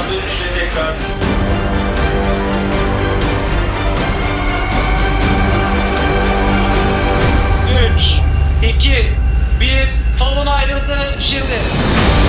kanada düşecekler. Üç, iki, bir, tolun ayrıldı şimdi.